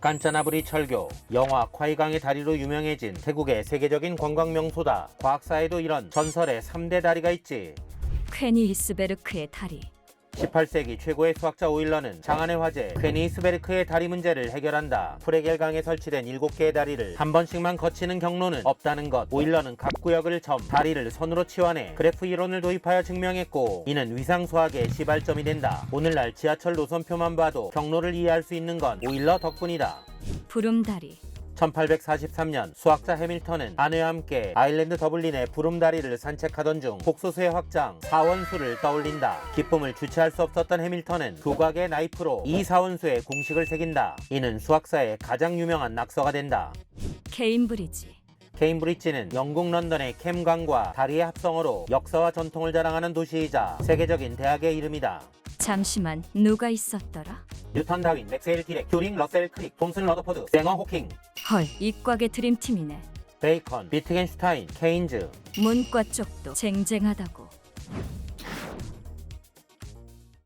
깐짜나브리 철교, 영화 콰이강의 다리로 유명해진 태국의 세계적인 관광 명소다. 과학사에도 이런 전설의 3대 다리가 있지. 퀘니히스베르크의 다리. 18세기 최고의 수학자 오일러는 장안의 화제 퀘니스베르크의 다리 문제를 해결한다. 프레겔강에 설치된 7개의 다리를 한 번씩만 거치는 경로는 없다는 것. 오일러는 각 구역을 점, 다리를 선으로 치환해 그래프 이론을 도입하여 증명했고 이는 위상 수학의 시발점이 된다. 오늘날 지하철 노선표만 봐도 경로를 이해할 수 있는 건 오일러 덕분이다. 부름다리. 1843년 수학자 해밀턴은 아내와 함께 아일랜드 더블린의 부름다리를 산책하던 중 복소수의 확장 사원수를 떠올린다. 기쁨을 주체할 수 없었던 해밀턴은 두각의 나이프로 이 사원수의 공식을 새긴다. 이는 수학사의 가장 유명한 낙서가 된다. 케임브리지. 케임브리지는 영국 런던의 캠강과 다리의 합성어로 역사와 전통을 자랑하는 도시이자 세계적인 대학의 이름이다. 잠시만 누가 있었더라? 뉴턴 다윈, 맥세일 디렉, 튜링, 러셀 크릭, 톰슨 러더포드, 쌩어 호킹, 헐, 이과계 드림팀이네. 베이컨, 비트겐슈타인, 케인즈, 문과 쪽도 쟁쟁하다고.